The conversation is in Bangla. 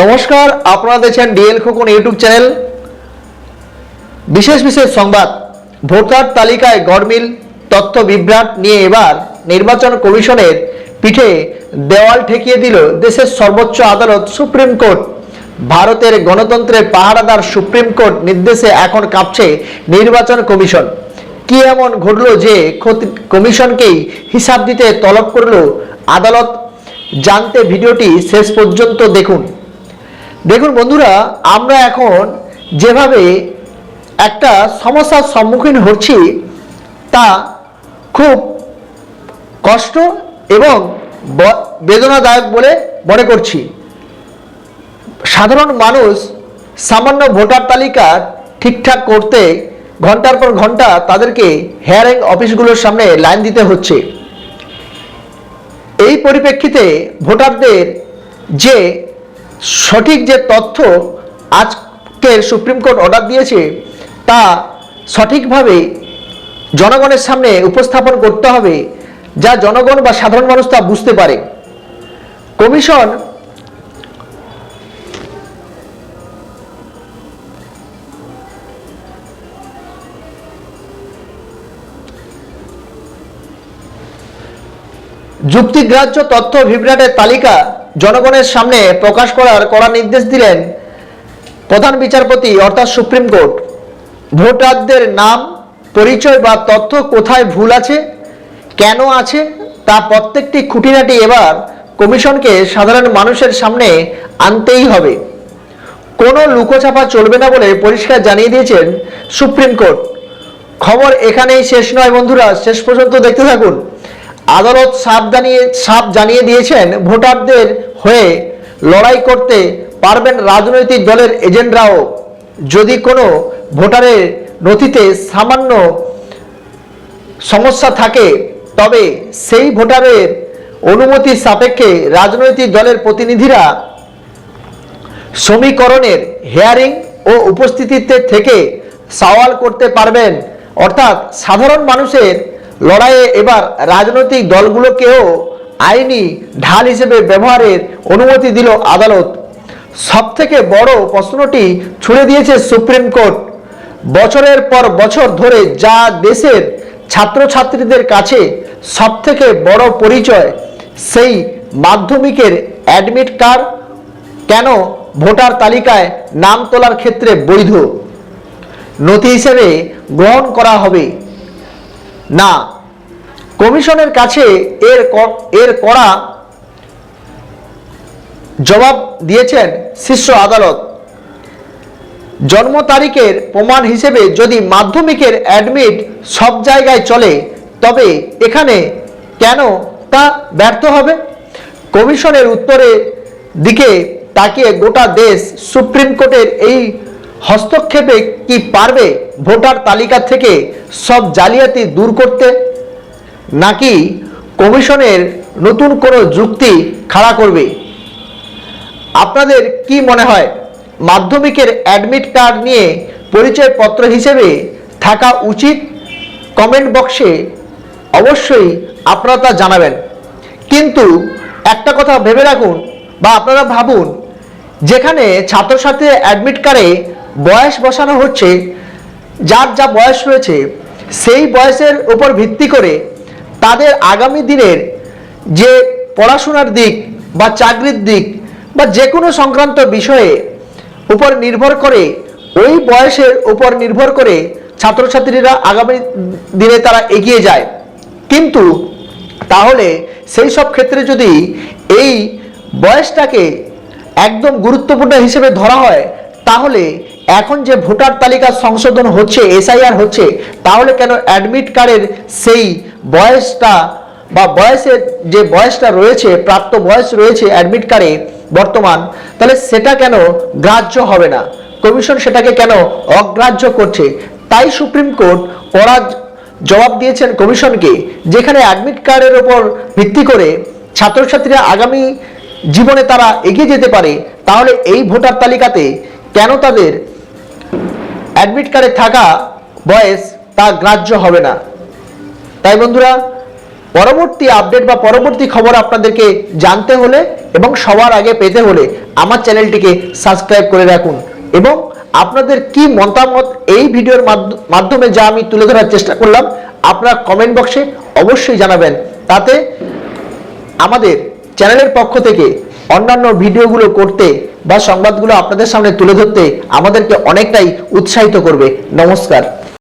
নমস্কার, আপনারা দেখছেন ডিএল খোকন ইউটিউব চ্যানেল। বিশেষ বিশেষ সংবাদ, ভোটার তালিকায় গড়মিল, তথ্য বিভ্রাট নিয়ে এবার নির্বাচন কমিশনের পিঠে দেওয়াল ঠেকিয়ে দিল দেশের সর্বোচ্চ আদালত সুপ্রিম কোর্ট। ভারতের গণতন্ত্রের পাহারাদার সুপ্রিম কোর্ট নির্দেশে এখন কাঁপছে নির্বাচন কমিশন। কি এমন ঘটল যে কমিশনকেই হিসাব দিতে তলব করল আদালত? জানতে ভিডিওটি শেষ পর্যন্ত দেখুন। দেখুন বন্ধুরা, আমরা এখন যেভাবে একটা সমস্যার সম্মুখীন হচ্ছি, তা খুব কষ্ট এবং বেদনাদায়ক বলে মনে করছি। সাধারণ মানুষ সামান্য ভোটার তালিকা ঠিকঠাক করতে ঘণ্টার পর ঘণ্টা তাদেরকে হেয়ারিং অফিসগুলোর সামনে লাইন দিতে হচ্ছে। এই পরিপ্রেক্ষিতে ভোটারদের যে সঠিক যে তথ্য আজকের সুপ্রিম কোর্ট অর্ডার দিয়েছে, তা সঠিকভাবে জনগণের সামনে উপস্থাপন করতে হবে, যা জনগণ বা সাধারণ মানুষ তা বুঝতে পারে। কমিশন যুক্তিগ্রাহ্য তথ্য বিভ্রাটের তালিকা জনগণের সামনে প্রকাশ করার কড়া নির্দেশ দিলেন প্রধান বিচারপতি, অর্থাৎ সুপ্রিম কোর্ট। ভোটারদের নাম, পরিচয় বা তথ্য কোথায় ভুল আছে, কেন আছে, তা প্রত্যেকটি খুঁটিনাটি এবার কমিশনকে সাধারণ মানুষের সামনে আনতেই হবে। কোনো লুকোছাপা চলবে না বলে পরিষ্কার জানিয়ে দিয়েছেন সুপ্রিম কোর্ট। খবর এখানেই শেষ নয় বন্ধুরা, শেষ পর্যন্ত দেখতে থাকুন। আদালত সাপ জানিয়ে সাপ জানিয়ে দিয়েছেন ভোটারদের হয়ে লড়াই করতে পারবেন রাজনৈতিক দলের এজেন্টরাও। যদি কোনো ভোটারের নথিতে সামান্য সমস্যা থাকে, তবে সেই ভোটারের অনুমতি সাপেক্ষে রাজনৈতিক দলের প্রতিনিধিরা সমীকরণের হেয়ারিং ও উপস্থিতিতে থেকে সওয়াল করতে পারবেন। অর্থাৎ সাধারণ মানুষের লড়াইয়ে এবার রাজনৈতিক দলগুলোকেও আইনি ঢাল হিসেবে ব্যবহারের অনুমতি দিল আদালত। সবথেকে বড় প্রশ্নটি ছুড়ে দিয়েছে সুপ্রিম কোর্ট। বছরের পর বছর ধরে যা দেশের ছাত্রছাত্রীদের কাছে সবথেকে বড় পরিচয়, সেই মাধ্যমিকের অ্যাডমিট কার্ড কেন ভোটার তালিকায় নাম তোলার ক্ষেত্রে বৈধ? নথি হিসেবে গ্রহণ করা হবে। না কমিশনের কাছে এর এর করা জবাব দিয়েছেন শীর্ষ আদালত। জন্ম তারিখের প্রমাণ হিসেবে যদি মাধ্যমিকের অ্যাডমিট সব জায়গায় চলে, তবে এখানে কেন তা ব্যর্থ হবে? কমিশনের উত্তরের দিকে তাকিয়ে গোটা দেশ সুপ্রিম কোর্টের এই হস্তক্ষেপে কি পারবে ভোটার তালিকা থেকে সব জালিয়াতি দূর করতে? নাকি কমিশনের নতুন কোনো যুক্তি খাড়া করবে? আপনাদের কি মনে হয়, মাধ্যমিকের অ্যাডমিট কার্ড নিয়ে পরিচয়পত্র হিসেবে থাকা উচিত? কমেন্ট বক্সে অবশ্যই আপনারা তা জানাবেন। কিন্তু একটা কথা ভেবে রাখুন বা আপনারা ভাবুন, যেখানে ছাত্রছাত্রী অ্যাডমিট কার্ডে বয়স বসানো হচ্ছে, যার যা বয়স রয়েছে, সেই বয়সের উপর ভিত্তি করে তাদের আগামী দিনের যে পড়াশোনার দিক বা চাকরির দিক বা যে কোনো সংক্রান্ত বিষয়ে উপর নির্ভর করে, ওই বয়সের উপর নির্ভর করে ছাত্রছাত্রীরা আগামী দিনে তারা এগিয়ে যায়। কিন্তু তাহলে সেই সব ক্ষেত্রে যদি এই বয়সটাকে একদম গুরুত্বপূর্ণ হিসেবে ধরা হয়, তাহলে এখন যে ভোটার তালিকা সংশোধন হচ্ছে, এসআইআর হচ্ছে, তাহলে কেন অ্যাডমিট কার্ডের সেই বয়সটা বা বয়সের যে বয়সটা রয়েছে, প্রাপ্ত বয়স রয়েছে অ্যাডমিট কার্ডে বর্তমান, তাহলে সেটা কেন গ্রাহ্য হবে না? কমিশন সেটাকে কেন অগ্রাহ্য করছে? তাই সুপ্রিম কোর্ট কড়া জবাব দিয়েছেন কমিশনকে, যেখানে অ্যাডমিট কার্ডের ওপর ভিত্তি করে ছাত্রছাত্রীরা আগামী জীবনে তারা এগিয়ে যেতে পারে, তাহলে এই ভোটার তালিকাতে কেন তাদের অ্যাডমিট কার্ডে থাকা বয়স তা গ্রাহ্য হবে না। তাই বন্ধুরা, পরবর্তী আপডেট বা পরবর্তী খবর আপনাদেরকে জানতে হলে এবং সবার আগে পেতে হলে আমার চ্যানেলটিকে সাবস্ক্রাইব করে রাখুন এবং আপনাদের কি মতামত এই ভিডিওর মাধ্য- মাধ্যমে যা আমি তুলে ধরার চেষ্টা করলাম, আপনারা কমেন্ট বক্সে অবশ্যই জানাবেন। তাতে আমাদের চ্যানেলের পক্ষ থেকে অন্যান্য ভিডিওগুলো করতে বা সংবাদগুলো আপনাদের সামনে তুলে ধরতে আমাদেরকে অনেকটাই উৎসাহিত করবে। নমস্কার।